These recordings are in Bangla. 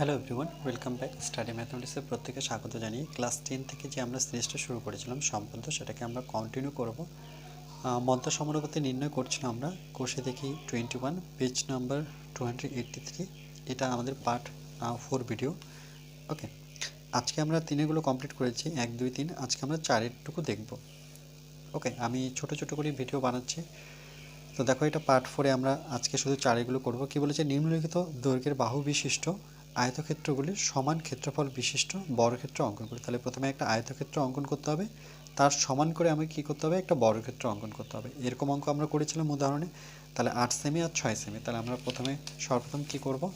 Hello everyone welcome back study ম্যাথমেটিক্সের প্রত্যেকে স্বাগত জানিয়ে ক্লাস টেন থেকে যে আমরা সিরিজটা শুরু করেছিলাম সম্পর্ক সেটাকে আমরা কন্টিনিউ করব। মধ্য সমানুপাতি নির্ণয় করছিলাম আমরা, কোষে দেখি twenty one page number two three এটা আমাদের পার্ট ফোর ভিডিও ওকে আজকে আমরা তিনেগুলো কমপ্লিট করেছি, এক, দুই, তিন, আজকে আমরা চারেরটুকু দেখব। ওকে আমি ছোট ছোট করে ভিডিও বানাচ্ছি। তো দেখো এটা পার্ট ফোরে আমরা আজকে শুধু চারেগুলো করব। কি বলেছে? নিম্নলিখিত দৈর্ঘ্যের বাহু বিশিষ্ট আয়তক্ষেত্রগুলি সমান ক্ষেত্রফল বিশিষ্ট বর্গক্ষেত্র অঙ্কন করি। তাহলে প্রথমে একটা আয়তক্ষেত্র অঙ্কন করতে হবে। তার সমান করে আমাকে কী করতে হবে? একটা বর্গক্ষেত্র অঙ্কন করতে হবে। এরকম অঙ্ক আমরা করেছিলাম উদাহরণে। তাহলে আট সেমি আর ছয় সেমি। তাহলে আমরা প্রথমে সর্বপ্রথম কি করব?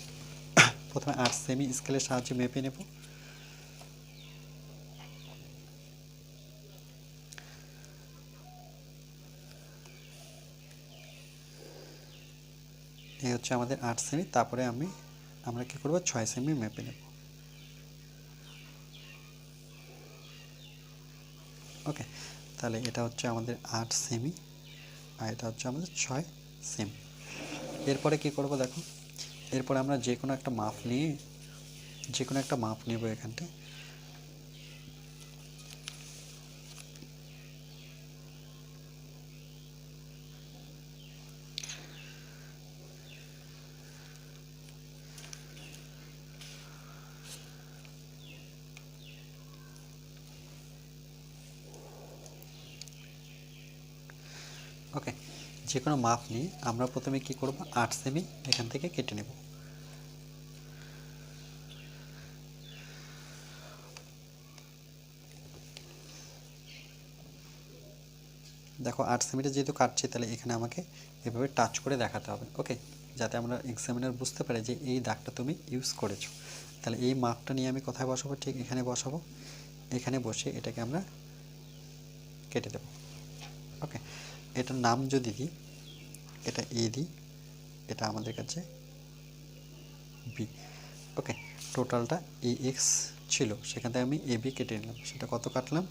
প্রথমে আট সেমি স্কেলের সাহায্যে মেপে নেব। এই হচ্ছে আমাদের আট সেমি। তারপরে আমি আমরা কি করব? ছয় সেমি মেপে নেব। ওকে তাহলে এটা হচ্ছে আমাদের আট সেমি আর এটা হচ্ছে আমাদের ছয় সেমি। এরপরে কি করব দেখো? এরপরে আমরা যে কোনো একটা মাপ নিয়ে যে কোনো একটা মাপ নেব এখানটায়। ওকে যে কোনো মাপ নিয়ে আমরা প্রথমে কি করব? আট সেমি এখান থেকে কেটে নেব। দেখো, আট সেমিটা যেহেতু কাটছে, তাহলে এখানে আমাকে এভাবে টাচ করে দেখাতে হবে। ওকে যাতে আমরা এক্সামিনার বুঝতে পারে যে এই দাগটা তুমি ইউজ করেছ। তাহলে এই মাপটা নিয়ে আমি কোথায় বসাবো? ঠিক এখানে বসাবো। এখানে বসে এটাকে আমরা কেটে দেব। ওকে এটার নাম যদি দিই, এটা এ দিই, এটা আমাদের কাছে বি ওকে টোটালটা এ এক্স ছিল, সেখান থেকে আমি এ বি কেটে নিলাম, সেটা কত কাটলাম?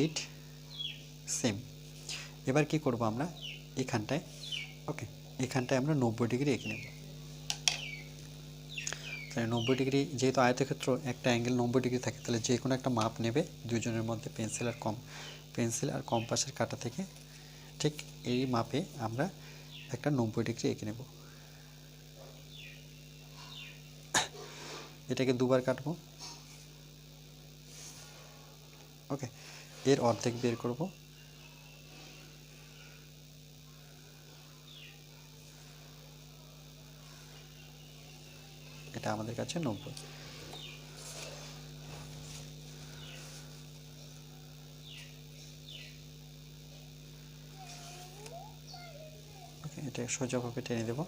এইট সেম এবার কি করব আমরা? এখানটায় ওকে এখানটায় আমরা নব্বই ডিগ্রি এঁকে নেব। তাহলে নব্বই ডিগ্রি, যেহেতু আয়তক্ষেত্র একটা অ্যাঙ্গেল নব্বই ডিগ্রি থাকে, তাহলে যে কোনো একটা মাপ নেবে, দুজনের মধ্যে পেন্সিল আর কম, পেন্সিল আর কম্পাসের কাটা থেকে ঠিক এই মাপে আমরা একটা নব্বই ডিগ্রি এঁকে নেব। এটাকে দুবার কাটবো। ওকে, এর অর্ধেক বের করব। এটা আমাদের কাছে নব্বই ওকে এটা সোজাভাবে টেনে দেব।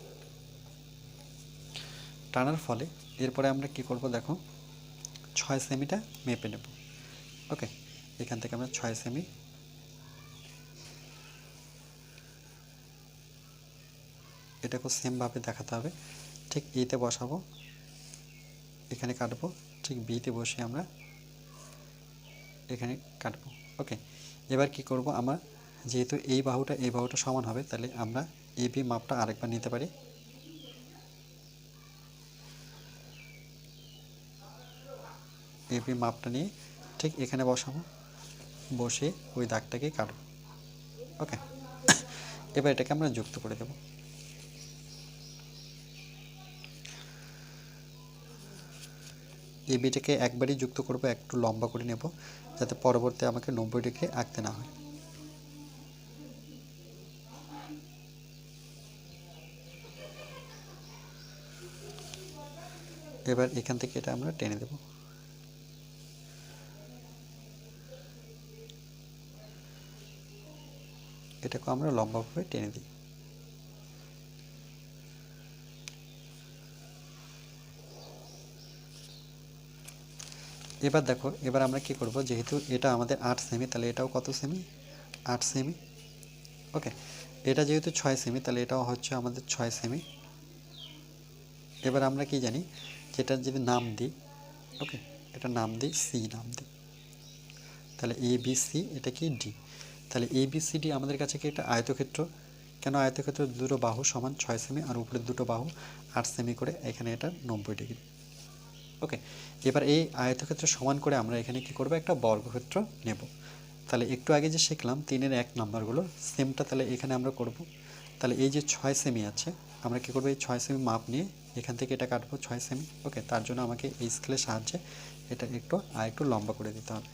টানার ফলে এরপরে আমরা কি করব দেখো, ছয় সেমিটা মেপে নেব। ওকে, এখান থেকে আমরা ছয় সেমি এটাকেও সেমভাবে দেখাতে হবে। ঠিক এতে বসাবো, এখানে কাটবো, ঠিক বিতে বসে আমরা এখানে কাটবো। ওকে, এবার কি করব আমার, যেহেতু এই বাহুটা এই বাহুটা সমান হবে, তাহলে আমরা এ বি মাপটা আরেকবার নিতে পারি। এ বি মাপটা নিয়ে ঠিক এখানে বসাবো। বসে ওই দাগটাকে কাটবো। ওকে। এবার এটাকে আমরা যুক্ত করে দেব। এই বিটাকে একবারই যুক্ত করব, একটু লম্বা করে নেব, যাতে পরবর্তী আমাকে নব্বই ডিগ্রি আঁকতে না হয়। এবার এখান থেকে এটা আমরা টেনে দেব। এটাকে আমরা লম্বাভাবে টেনে দিই। এবার দেখো, এবার আমরা কি করব? যেহেতু এটা আমাদের আট সেমি তাহলে এটাও কত সেমি আট সেমি ওকে এটা যেহেতু ছয় সেমি তাহলে এটাও হচ্ছে আমাদের ছয় সেমি এবার আমরা কি জানি? যেটা যদি নাম দিই ওকে এটা নাম দিই সি নাম দিই। তাহলে এ বি সি এটা কি ডি তাহলে এ বি সি ডি আমাদের কাছে কি একটা আয়তক্ষেত্র? কেন আয়তক্ষেত্র? দুটো বাহু সমান ছয় সেমি আর উপরের দুটো বাহু আট সেমি করে এখানে এটা নব্বই ডিগ্রি ওকে এবার এই আয়তক্ষেত্র সমান করে আমরা এখানে কি করব? একটা বর্গক্ষেত্র নেব। তাহলে একটু আগে যে শিখলাম, তিনের এক নাম্বারগুলো সেমটা তাহলে এখানে আমরা করব। তাহলে এই যে ছয় সেমি আছে আমরা কি করব? এই ছয় সেমি মাপ নিয়ে এখান থেকে এটা কাটবো ছয় সেমি। ওকে, তার জন্য আমাকে এই স্কেলের সাহায্যে এটা একটু, আর একটু লম্বা করে দিতে হবে।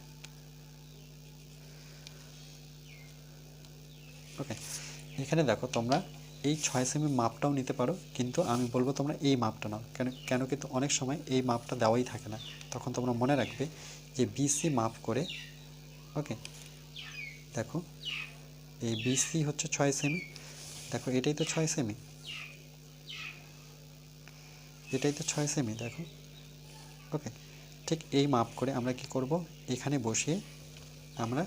ওকে, এখানে দেখো তোমরা এই ছয় সেমি মাপটাও নিতে পারো, কিন্তু আমি বলব তোমরা এই মাপটা নাও। কেন কেন কিন্তু অনেক সময় এই মাপটা দেওয়াই থাকে না। তখন তোমরা মনে রাখবে যে বিসি মাপ করে, ওকে, দেখো, এই বিসি হচ্ছে ছয় সেমি, দেখো এটাই তো ছয় সেমি। এটাই তো ছয় সেমি দেখো। ওকে ঠিক এই মাপ করে আমরা কি করব? এখানে বসিয়ে আমরা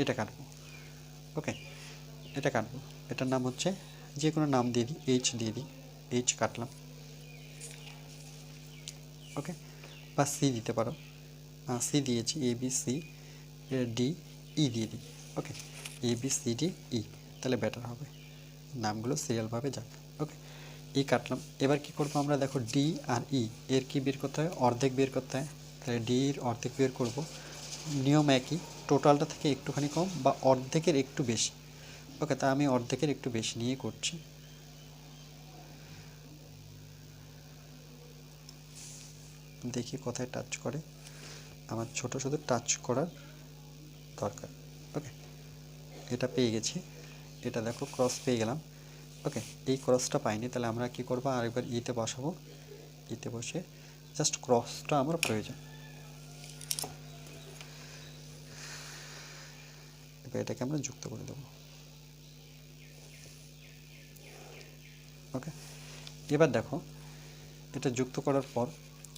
এটা কাটবো। ওকে এটা কাটবো। এটার নাম হচ্ছে, যে কোনো নাম দিয়ে দিই এইচ দিয়ে দিই এইচ কাটলাম। ওকে বা সি দিতে পারো। সি দিয়েছি A B C D E দিয়ে দিই। Okay A B C D E তাহলে বেটার হবে। নামগুলো সিরিয়ালভাবে যাক। ওকে ই কাটলাম। এবার কি করব আমরা? দেখো ডি আর ই এর কি বের করতে হয়? অর্ধেক বের করতে হয়। তাহলে ডি এর অর্ধেক বের করব। নিয়ম একই, টোটালটা থেকে একটুখানি কম বা অর্ধেকের একটু বেশি। ওকে, তা আমি অর্ধেকের একটু বেশি নিয়ে করছি। দেখি কোথায় টাচ করে। আমার ছোট শুধু টাচ করার দরকার। ওকে, এটা পেয়ে গেছি। এটা দেখো ক্রস পেয়ে গেলাম। ওকে এই ক্রসটা পাইনি, তাহলে আমরা কি করব? আরেকবার ইতে বসাবো। ইতে বসে জাস্ট ক্রসটা আমার প্রয়োজন। এবার এটাকে আমরা যুক্ত করে দেবো। ওকে এবার দেখো, এটা যুক্ত করার পর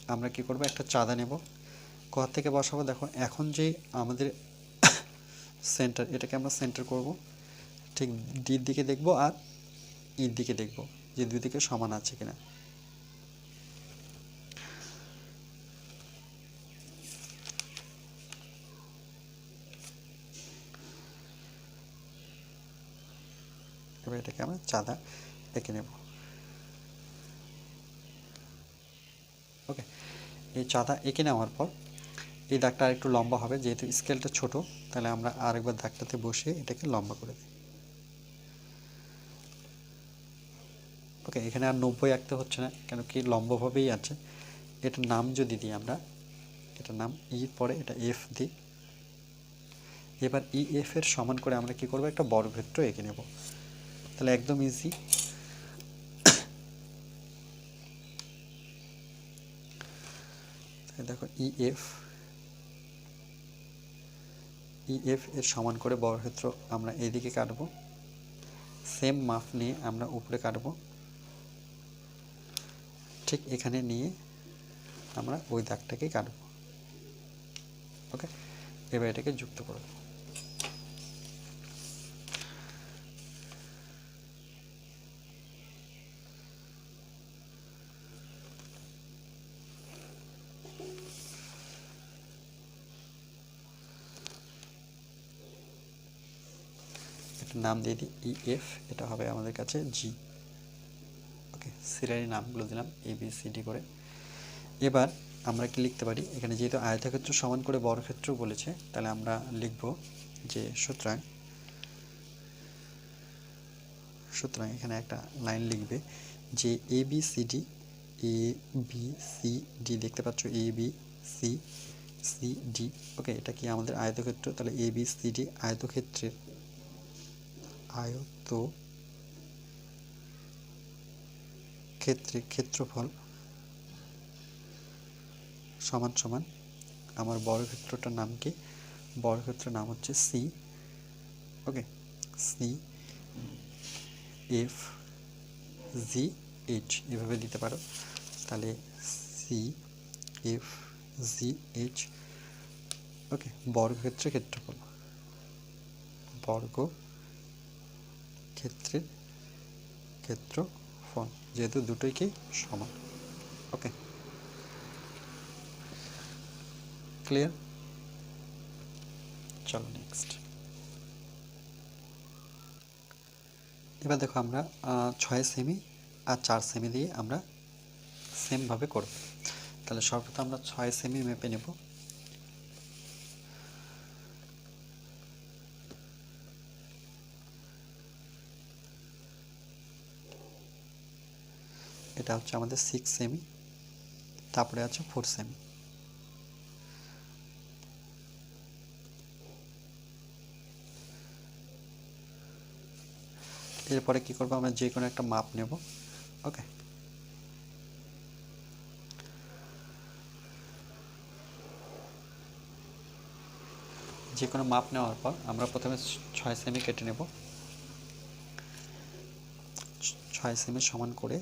আমরা কি করব? একটা চাঁদা নেব। কোথা থেকে বসাবো। দেখো, এখন যে আমাদের সেন্টার এটাকে আমরা সেন্টার করব। ঠিক ডির দিকে দেখব আর ইর দিকে দেখব যে দুই দিকে সমান আছে কিনা। এবার এটাকে আমরা চাঁদা এঁকে নেব। ওকে, এই চাঁদা এঁকে নেওয়ার পর এই দাগটা আরেকটু লম্বা হবে, যেহেতু স্কেলটা ছোট, তাহলে আমরা আরেকবার দাগটাতে বসিয়ে এটাকে লম্বা করে দিই। ওকে এখানে আর নব্বই আঁকতে হচ্ছে না, কেন কি লম্বভাবেই আছে। এটার নাম যদি দিই আমরা, এটার নাম ই পরে এটা এফ দিই। এবার ই এফ এর সমান করে আমরা কি করব? একটা বর্গক্ষেত্র এঁকে নেব। তাহলে একদম ইজি দেখো ই এফ ই এফ এর সমান করে বর্গক্ষেত্র আমরা এইদিকে কাটবো। সেম মাপ নিয়ে আমরা উপরে কাটবো। ঠিক এখানে নিয়ে আমরা ওই দাগটাকে কাটবো। ওকে এবার এটাকে যুক্ত করব নাম দিয়ে দিই ই এফ এটা হবে আমাদের কাছে জি ওকে সিরিয়ালি নামগুলো দিলাম এ বি সি ডি করে। এবার আমরা কি লিখতে পারি? এখানে যেহেতু আয়তক্ষেত্র সমান করে বর্গক্ষেত্র বলেছে, তাহলে আমরা লিখব যে সুতরাং সুতরাং এখানে একটা লাইন লিখবে যে A B C D A B C D দেখতে পাচ্ছ A B C C D okay এটা কি আমাদের আয়তক্ষেত্র? তাহলে এ বি সি ডি আয়তক্ষেত্রের আয়ত ক্ষেত্রে ক্ষেত্রফল সমান সমান আমার বর্গক্ষেত্রটার নাম কি? বর্গক্ষেত্রের নাম হচ্ছে C okay C F G H এভাবে দিতে পারো। তাহলে C F G H okay বর্গক্ষেত্রের ক্ষেত্রফল। বর্গ ক্ষেত্রের ক্ষেত্রফল। যেহেতু দুটোই কি সমান? ওকে ক্লিয়ার চলো নেক্সট এবার দেখো আমরা ছয় সেমি আর চার সেমি দিয়ে আমরা সেমভাবে করব। তাহলে সর্বপ্রথম আমরা ছয় সেমি মেপে নেব। হচ্ছে আমাদের সিক্স সেমি তারপরে আছে ফোর সেমি এরপরে কি করব আমরা? যে কোনো একটা মাপ নেব ওকে যে কোনো মাপ নেওয়ার পর আমরা প্রথমে ছয় সেমি কেটে নেব। ছয় সেমি সমান করে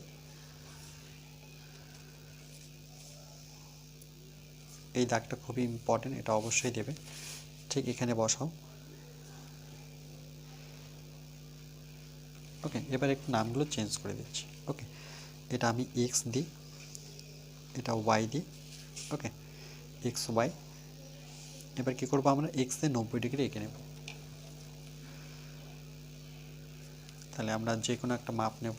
এই দাগটা খুবই ইম্পর্টেন্ট এটা অবশ্যই দেবে। ঠিক এখানে বসাও। ওকে এবার একটু নামগুলো চেঞ্জ করে দিচ্ছি। ওকে এটা আমি এক্স দিই, এটা ওয়াই দিই। ওকে এক্স ওয়াই এবার কি করব আমরা? এক্সে নব্বই ডিগ্রি এঁকে নেব। তাহলে আমরা যে কোনো একটা মাপ নেব।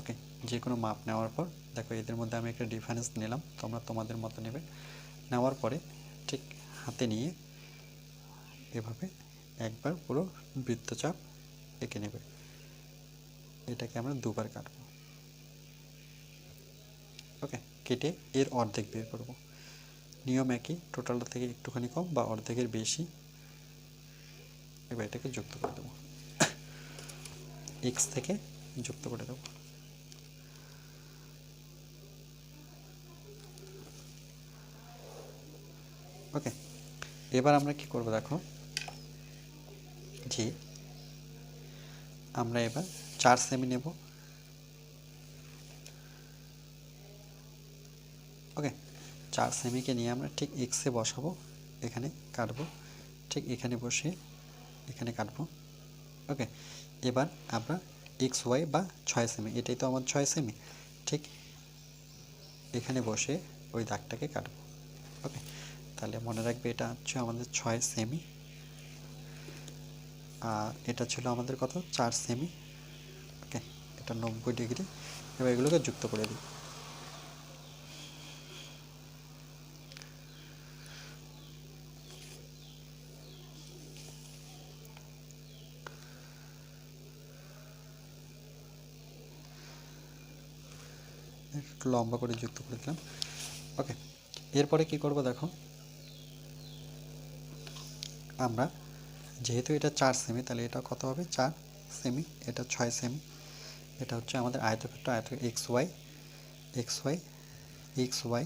ওকে যে কোনো মাপ নেওয়ার পর, দেখো এদের মধ্যে আমি একটা ডিফারেন্স নিলাম, তোমরা তোমাদের মতো নেবে। নেওয়ার পরে ঠিক হাতে নিয়ে এভাবে একবার পুরো বৃত্তচাপ এঁকে নেবে। এটাকে আমরা দুবার কাটবো। ওকে, কেটে এর অর্ধেক বের করব। নিয়ম একই টোটালটা থেকে একটুখানি কম বা অর্ধেকের বেশি। এবার এটাকে যুক্ত করে দেবো। এক্স থেকে যুক্ত করে দেবো। ওকে এবার আমরা কি করব দেখো? জি। আমরা এবার চার সেমি নেব। ওকে চার সেমিকে নিয়ে আমরা ঠিক এক্সে বসাবো। এখানে কাটবো। ঠিক এখানে বসে এখানে কাটবো। ওকে এবার আমরা এক্স ওয়াই বা ছয় সেমি এটাই তো আমার ছয় সেমি ঠিক এখানে বসে ওই দাগটাকে কাটবো। ওকে তাহলে মনে রাখবে এটা হচ্ছে আমাদের ছয় সেমি আর এটা ছিল আমাদের কত? চার সেমি ওকে এটা নব্বই ডিগ্রি এবার এগুলোকে যুক্ত করে দিই। একটু লম্বা করে যুক্ত করে দিলাম। ওকে এরপরে কি করব দেখো? আমরা, যেহেতু এটা চার সেমি তাহলে এটা কত হবে? চার সেমি এটা ছয় সেমি এটা হচ্ছে আমাদের আয়তক্ষেত্র আয়ত X Y X Y X Y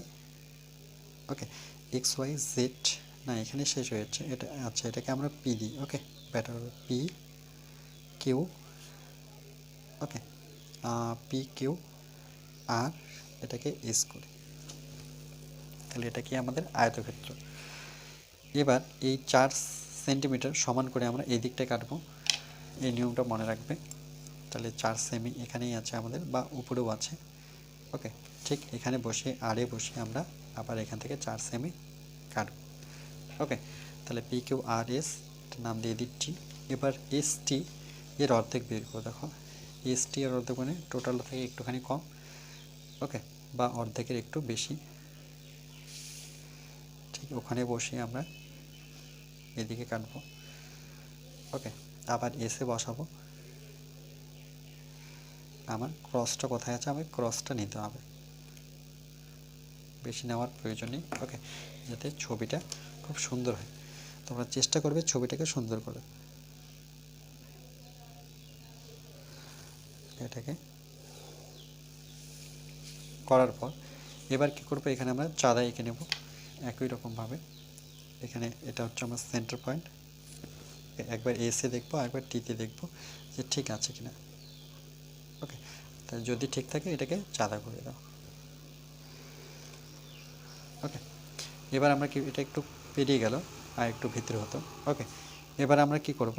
okay X Y Z না, এখানে শেষ হয়েছে এটা আচ্ছা এটাকে আমরা পি দিই okay better P Q okay P Q Q আর এটাকে এস করি, তাহলে এটা কি আমাদের আয়তক্ষেত্র? এবার এই চার সেন্টিমিটার সমান করে আমরা এই দিকটা কাটবো। এই নিয়মটা মনে রাখবে। তাহলে চার সেমি এখানেই আছে আমাদের বা উপরেও আছে। ওকে, ঠিক এখানে বসে, আরে বসে আমরা আবার এখান থেকে চার সেমি কাটব। ওকে, তাহলে পি কিউ আর এস নাম দিয়ে দিচ্ছি। এবার এস টি এর অর্ধেক বের করে দেখো। এস টি এর অর্ধেক মানে টোটাল থেকে একটুখানি কম। ওকে, বা অর্ধেকের একটু বেশি। ঠিক ওখানে বসে আমরা এদিকে কাটবো। ওকে আবার এসে বসাবো। আমার ক্রসটা কোথায় আছে? আমাকে ক্রসটা নিতে হবে। বেশি নেওয়ার প্রয়োজন নেই। ওকে যাতে ছবিটা খুব সুন্দর হয়। তোমরা চেষ্টা করবে ছবিটাকে সুন্দর করে। এটাকে করার পর এবার কি করব? এখানে আমরা চাঁদা এঁকে নেব। একই রকমভাবে। এখানে এটা হচ্ছে আমার সেন্টার পয়েন্ট একবার এসে দেখব একবার টিতে দেখব যে ঠিক আছে কিনা। ওকে তাই যদি ঠিক থাকে এটাকে চাঁদা করে দাও। ওকে এবার আমরা কি, এটা একটু পেরিয়ে গেল, আর একটু ভিতরে হতো। ওকে এবার আমরা কি করব?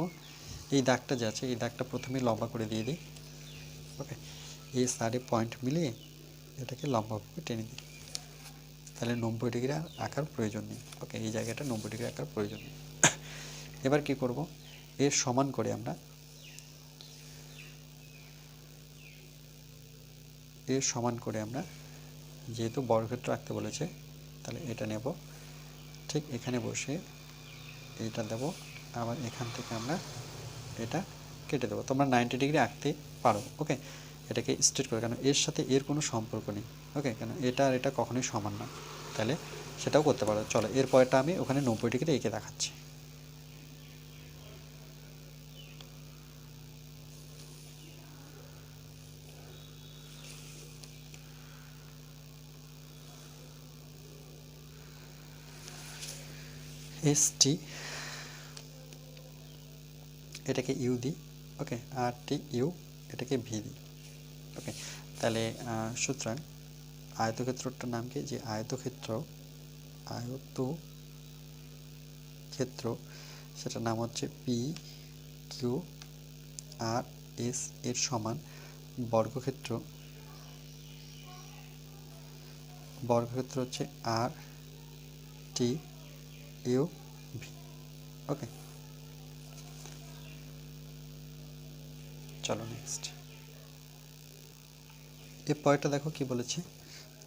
এই দাগটা যে আছে, এই দাগটা প্রথমে লম্বা করে দিয়ে দিই। ওকে এই সাইডে পয়েন্ট মিলিয়ে এটাকে লম্বাভাবে টেনে দিই। তাহলে নব্বই ডিগ্রি আঁকার প্রয়োজন নেই। ওকে এই জায়গাটা নব্বই ডিগ্রি আঁকার প্রয়োজন নেই। এবার কি করব? এর সমান করে আমরা এর সমান করে আমরা যেহেতু বর্গক্ষেত্র আঁকতে বলেছে, তাহলে এটা নেব। ঠিক এখানে বসে এইটা দেব। আবার এখান থেকে আমরা এটা কেটে দেবো। তোমরা নাইনটি ডিগ্রি আঁকতে পারো। ওকে এটাকে স্ট্রেট করে, কেন এর সাথে এর কোনো সম্পর্ক নেই। ওকে কেন এটা আর এটা কখনোই সমান না। তাহলে সেটাও করতে পারো। চলো, এর পরেরটা আমি ওখানে নব্বই ডিগ্রি এঁকে দেখাচ্ছি। এস টি এটাকে ইউ দিই। ওকে আর টি ইউ এটাকে ভি দিই। ওকে তাহলে সুতরাং আয়তক্ষেত্রটার নাম কি? যে আয়তক্ষেত্র আয়ত ক্ষেত্র সেটার নাম হচ্ছে পি কিউ আর এস এর সমান বর্গক্ষেত্র। বর্গক্ষেত্র হচ্ছে আর টি ইউ ভি ওকে চলো নেক্সট এর পরেরটা দেখো কি বলেছে।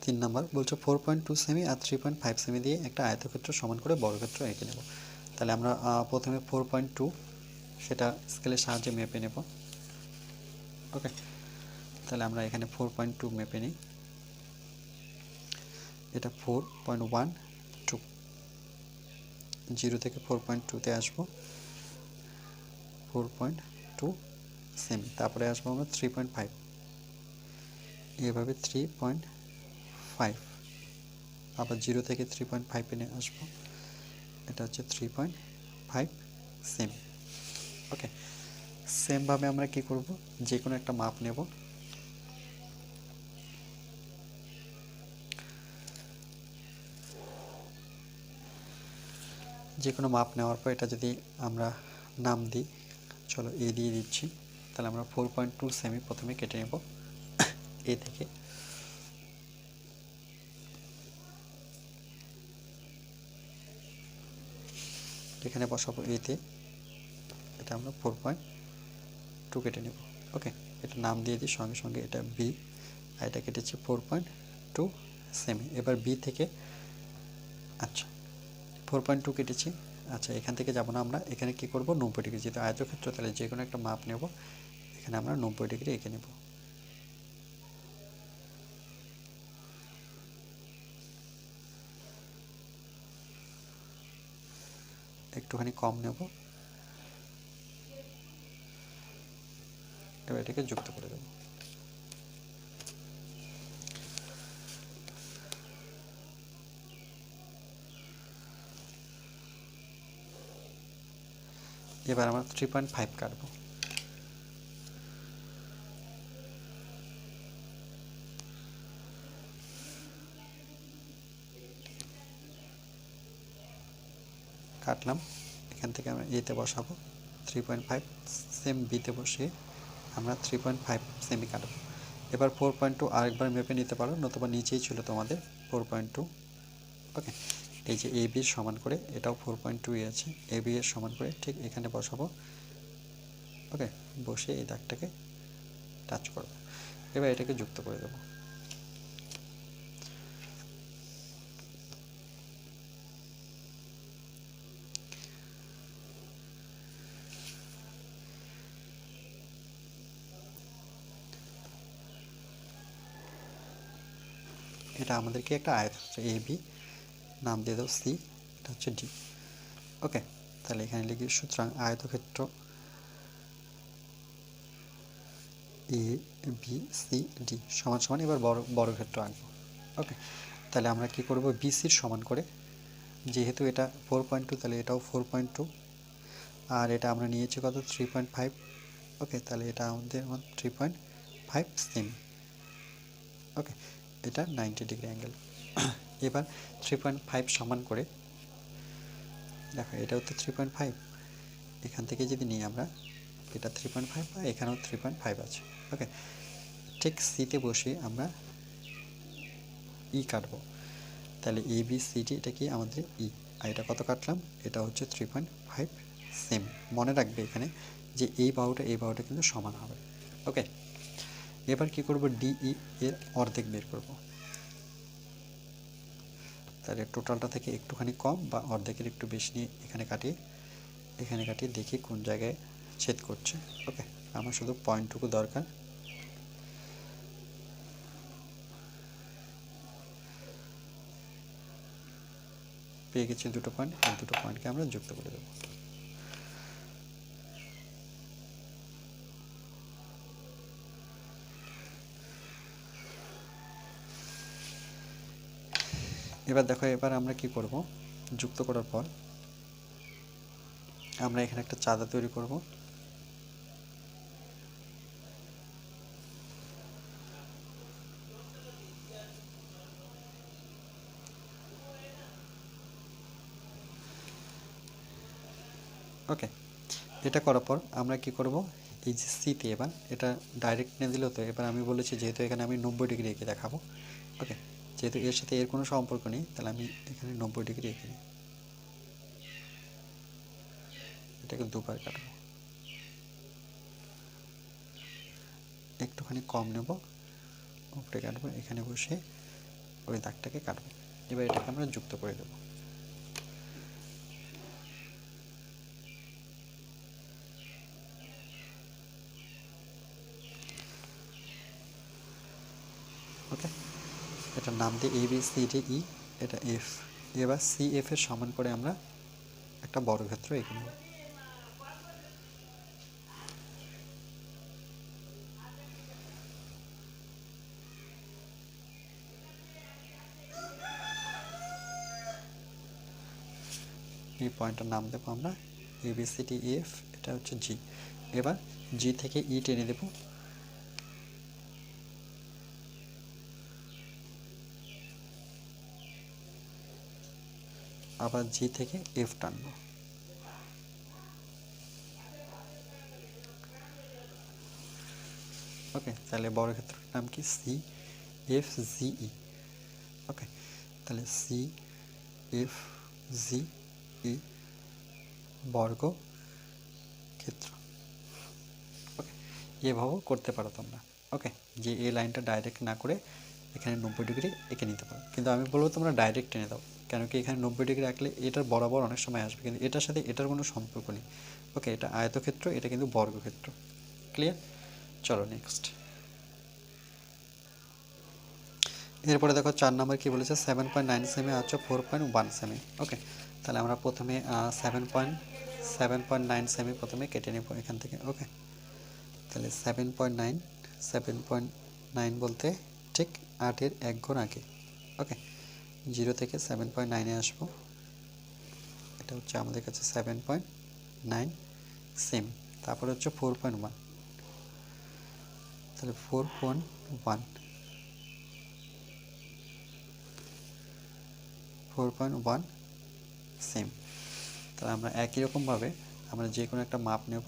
তিন নাম্বার, বলছে ফোর পয়েন্ট টু সেমি আর থ্রি পয়েন্ট ফাইভ সেমি দিয়ে একটা আয়তক্ষেত্র সমান করে বর্গক্ষেত্র এঁকে নেব। তাহলে আমরা প্রথমে ফোর পয়েন্ট টু সেটা স্কেলের সাহায্যে মেপে নেব। ওকে তাহলে আমরা এখানে ফোর পয়েন্ট টু মেপে নিই। এটা four point one two zero থেকে ফোর পয়েন্ট টুতে আসব। ফোর পয়েন্ট টু সেমি তারপরে আসব আমরা থ্রি পয়েন্ট ফাইভ এভাবে থ্রি পয়েন্ট ফাইভ আবার জিরো থেকে থ্রি পয়েন্ট ফাইভ এনে আসব। এটা হচ্ছে three point five same okay সেমভাবে আমরা কি করব? যে কোনো একটা মাপ নেব। যে কোনো মাপ নেওয়ার পর এটা যদি আমরা নাম দিই, চলো এ দিয়ে দিচ্ছি, তাহলে আমরা ফোর পয়েন্ট টু সেমি প্রথমে কেটে নেব। এ থেকে এখানে বসাবো এতে। এটা আমরা ফোর পয়েন্ট টু কেটে নেব। ওকে এটা নাম দিয়ে দিই, সঙ্গে সঙ্গে এটা বি আর এটা কেটেছি ফোর পয়েন্ট টু সেমি এবার বি থেকে আচ্ছা ফোর পয়েন্ট টু কেটেছি। আচ্ছা এখান থেকে যাব না আমরা। এখানে কি করব? নব্বই ডিগ্রি। যেহেতু আয়তক্ষেত্র, তাহলে যে কোনো একটা মাপ নেব। এখানে আমরা নব্বই ডিগ্রি এঁকে নেব। একটুখানি কম নেব। এবার এটাকে যুক্ত করে দেব। এবার আমরা থ্রি পয়েন্ট ফাইভ কাটবো। কাটলাম। এখান থেকে আমরা এতে বসাবো। থ্রি পয়েন্ট ফাইভ সেম বিতে বসিয়ে আমরা থ্রি পয়েন্ট ফাইভ সেমি কাটবো। এবার ফোর পয়েন্ট টু আরেকবার মেপে নিতে পারো, নতুবা নিচেই ছিল তোমাদের ফোর পয়েন্ট টু ওকে এই যে এ বি সমান করে, এটাও ফোর পয়েন্ট টুই আছে। এ বি এর সমান করে ঠিক এখানে বসাবো। ওকে বসে এই দাগটাকে টাচ করব। এবার এটাকে যুক্ত করে দেবো। এটা আমাদেরকে একটা আয়ত হচ্ছে এ বি নাম দিয়ে দাও সি এটা হচ্ছে ডি ওকে তাহলে এখানে লিখি, সুতরাং আয়তক্ষেত্র এ বি সি ডি সমান সমান, এবার বড় বর্গক্ষেত্র আঁকবো। ওকে তাহলে আমরা কি করব? বিসির সমান করে, যেহেতু এটা ফোর পয়েন্ট টু তাহলে এটাও ফোর পয়েন্ট টু আর এটা আমরা নিয়েছি কত? থ্রি পয়েন্ট ফাইভ ওকে তাহলে এটা আমাদের থ্রি পয়েন্ট ফাইভ সেমি ওকে এটা নাইনটি ডিগ্রি অ্যাঙ্গেল এবার থ্রি পয়েন্ট ফাইভ সমান করে, দেখো এটাও তো থ্রি পয়েন্ট ফাইভ এখান থেকে যদি নিই আমরা, এটা থ্রি পয়েন্ট ফাইভ বা এখানেও থ্রি পয়েন্ট ফাইভ আছে ওকে ঠিক সিতে বসে আমরা ই কাটবো। তাহলে এ বি সি ডি এটা কি আমাদের ই আর এটা কত কাটলাম? এটা হচ্ছে থ্রি পয়েন্ট ফাইভ সেম মনে রাখবে এখানে যে এই বাহুটা এই বাহুটা কিন্তু সমান হবে ওকে এবার কি করব? ডিই এর অর্ধেক বের করব। তাহলে টোটালটা থেকে একটুখানি কম বা অর্ধেকের একটু বেশি নিয়ে এখানে কাটিয়ে এখানে কাটিয়ে দেখি কোন জায়গায় ছেদ করছে। ওকে, আমার শুধু পয়েন্টটুকু দরকার। পেয়ে গেছি দুটো পয়েন্ট দুটো পয়েন্টকে আমরা যুক্ত করে দেবো। এবার দেখো, এবার আমরা কি করব? যুক্ত করার পর আমরা এখানে একটা চাঁদা তৈরি করব। ওকে এটা করার পর আমরা কি করব? এই যে সিতে এবার, এটা ডাইরেক্ট নিয়ে দিলেও তো এবার আমি বলেছি যেহেতু এখানে আমি নব্বই ডিগ্রি এঁকে দেখাবো। ওকে যেহেতু এর সাথে এর কোনো সম্পর্ক নেই, তাহলে আমি এখানে নব্বই ডিগ্রি এঁকে নিই। এটাকে দুবার কাটবো। একটুখানি কম নেব, উপরে কাটবো, এখানে বসে ওই দাগটাকে কাটবো। এবার এটাকে আমরা যুক্ত করে দেবো। ওকে? এটার নাম দিয়ে A B C D E এটা এফ এবার সি এফ এর সমান করে আমরা একটা বর্গক্ষেত্র এঁকে নেব। এই পয়েন্টটার নাম দেবো আমরা A B C D F এটা হচ্ছে জি এবার জি থেকে ই টেনে দেবো। আবার জি থেকে এফ টানবো। ওকে তাহলে বর্গক্ষেত্রের নাম কি? সি এফ জি ই ওকে তাহলে সি এফ জি ই বর্গ ক্ষেত্র। ওকে এভাবেও করতে পারো তোমরা। ওকে যে এই লাইনটা ডাইরেক্ট না করে এখানে নব্বই ডিগ্রি এঁকে নিতে পারো। কিন্তু আমি বলব তোমরা ডাইরেক্ট টেনে দাও। কেন কি এখানে নব্বই ডিগ্রি রাখলে এটার বরাবর অনেক সময় আসবে, কিন্তু এটার সাথে এটার কোনো সম্পর্ক নেই। ওকে এটা আয়তক্ষেত্র, এটা কিন্তু বর্গক্ষেত্র। ক্লিয়ার চলো নেক্সট এরপরে দেখো চার নম্বর কি বলেছে? সেভেন পয়েন্ট নাইন সেমি হচ্ছে ফোর পয়েন্ট ওয়ান সেমি ওকে তাহলে আমরা প্রথমে seven point seven point nine semi প্রথমে কেটে নেব এখান থেকে। ওকে তাহলে seven point nine seven point nine বলতে ঠিক আটের এক ঘর আগে ওকে জিরো থেকে সেভেন পয়েন্ট নাইনে আসব। এটা হচ্ছে আমাদের কাছে সেভেন পয়েন্ট নাইন সেমি তারপরে হচ্ছে ফোর পয়েন্ট ওয়ান তাহলে four point one four point one same তাহলে আমরা একই রকমভাবে আমরা যে কোনো একটা মাপ নেব।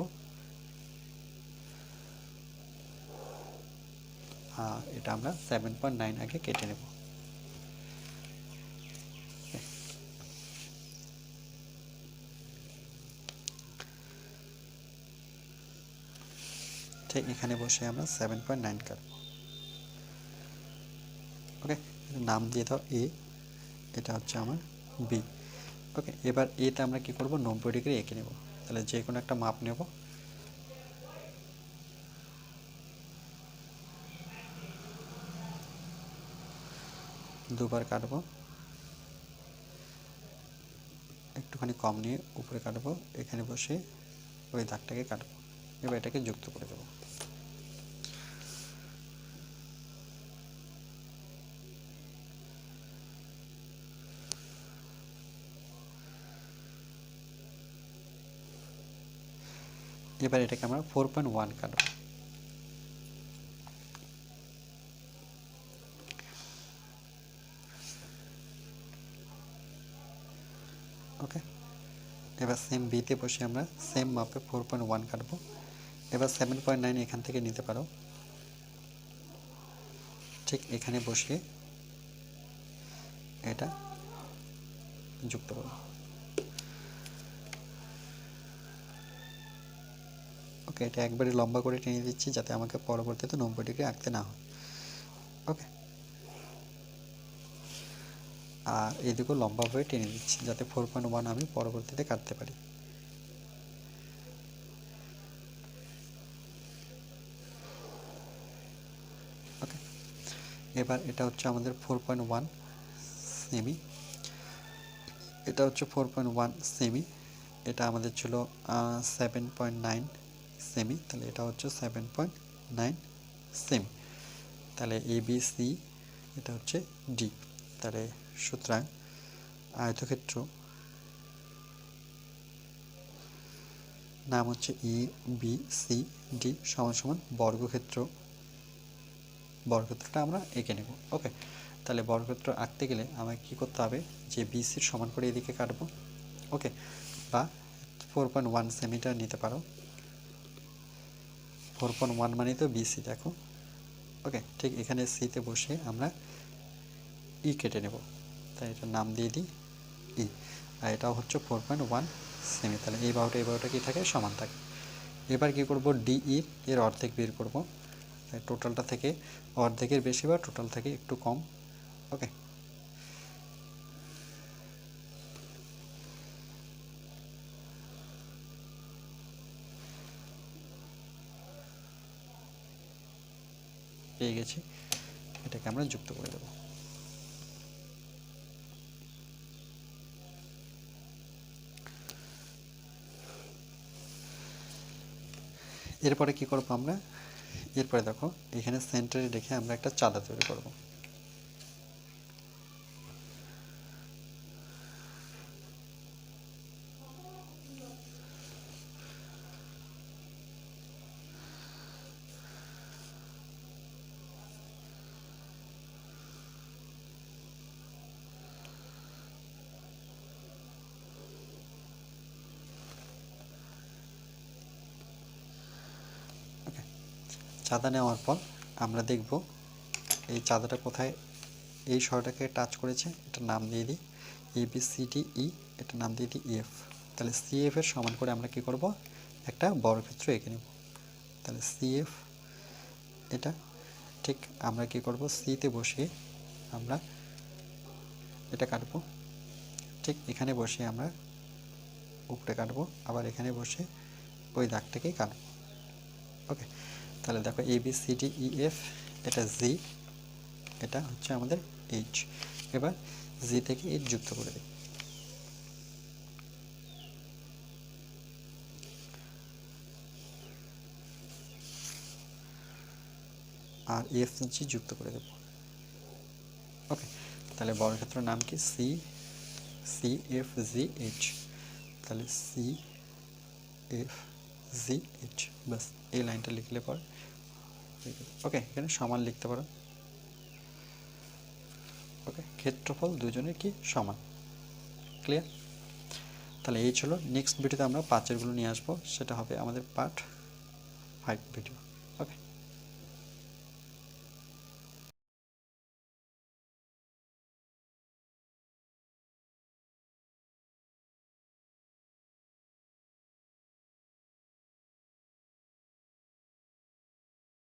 এটা আমরা সেভেন পয়েন্ট নাইন আগে কেটে নেব। ঠিক এখানে বসে আমরা সেভেন পয়েন্ট নাইন কাটবো। ওকে নাম দিয়ে দাও এ এটা হচ্ছে আমার বি ওকে এবার এতে আমরা কি করব? নব্বই ডিগ্রি এঁকে নেব। তাহলে যে কোনো একটা মাপ নেব। দুবার কাটবো। একটুখানি কম নিয়ে উপরে কাটবো। এখানে বসে ওই দাগটাকে কাটবো। এবার এটাকে যুক্ত করে দেবো। এবার এটাকে আমরা ফোর পয়েন্ট ওয়ান কাটব ওকে এবার সেম বিতে বসে আমরা সেম মাপে ফোর পয়েন্ট ওয়ান কাটবো এবার সেভেন পয়েন্ট নাইন এখান থেকে নিতে পারো। ঠিক এখানে বসিয়ে এটা যুক্ত করো ওকে এটা একবারে লম্বা করে টেনে দিচ্ছি যাতে আমাকে পরবর্তীতে নব্বই ডিগ্রি আঁকতে না হয়। ওকে। আর এদিকেও লম্বাভাবে টেনে দিচ্ছি যাতে ফোর পয়েন্ট ওয়ান আমি পরবর্তীতে কাটতে পারি। ওকে। এবার এটা হচ্ছে আমাদের ফোর পয়েন্ট ওয়ান সেমি এটা হচ্ছে ফোর পয়েন্ট ওয়ান সেমি এটা আমাদের ছিল সেভেন পয়েন্ট নাইন সেমি তাহলে এটা হচ্ছে সেভেন পয়েন্ট নাইন সেমি তাহলে এ বি সি এটা হচ্ছে ডি তাহলে সুতরাং আয়তক্ষেত্র নাম হচ্ছে ই বি সি ডি সমান সমান বর্গক্ষেত্র। বর্গক্ষেত্রটা আমরা এঁকে নেব ওকে তাহলে বর্গক্ষেত্র আঁকতে গেলে আমাকে কী করতে হবে? যে বিসির সমান করে এদিকে কাটবো ওকে বা ফোর পয়েন্ট ওয়ান সেমিটার নিতে পারো। ফোর পয়েন্ট ওয়ান মানে তো বিসি দেখো। ওকে ঠিক এখানে সিতে বসে আমরা ই কেটে নেব। তাই এটার নাম দিয়ে দিই ই আর এটাও হচ্ছে ফোর পয়েন্ট ওয়ান সেমি। তাহলে এই বাহুটা এই বাহুটা কী থাকে? সমান থাকে। এবার কী করব? ডিই এর অর্ধেক বের করব। টোটালটা থেকে অর্ধেকের বেশি বা টোটাল থেকে একটু কম। ওকে গেছি এটাকে আমরা যুক্ত করে দেব। এরপরে কি করব আমরা? এরপরে দেখো, এখানে সেন্টারে রেখে আমরা একটা চাঁদা তৈরি করব ওকে চাঁদা নেওয়ার পর আমরা দেখব এই চাঁদাটা কোথায়, এই শহরটাকে টাচ করেছে এটা নাম দিয়ে দিই A B C D E এটা নাম দিয়ে দিই এফ তাহলে সিএফ এর সমান করে আমরা কি করব? একটা বড় বর্গক্ষেত্র এঁকে নেব। তাহলে সিএফ এটা ঠিক আমরা কি করব? সিতে বসিয়ে আমরা এটা কাটব। ঠিক এখানে বসে আমরা উপরে কাটবো। আবার এখানে বসে ওই দাগটাকেই কাটবো। তাহলে দেখো A B C D E F এটা জি এটা হচ্ছে আমাদের এইচ এবার জি থেকে এইচ যুক্ত করে দিই। আর এফ জি যুক্ত করে দেব। ওকে তাহলে বর্গক্ষেত্রের নাম কি? C C F G H তাহলে সি এফ জি এইচ বাস এই লাইনটা লিখলে পর। ওকে এখানে সমান লিখতে পারো। ওকে ক্ষেত্রফল দুজনের কি? সমান। ক্লিয়ার তাহলে এই ছিল নেক্সট ভিডিওতে আমরা পাঁচেরগুলো নিয়ে আসব। সেটা হবে আমাদের পার্ট ফাইভ ভিডিও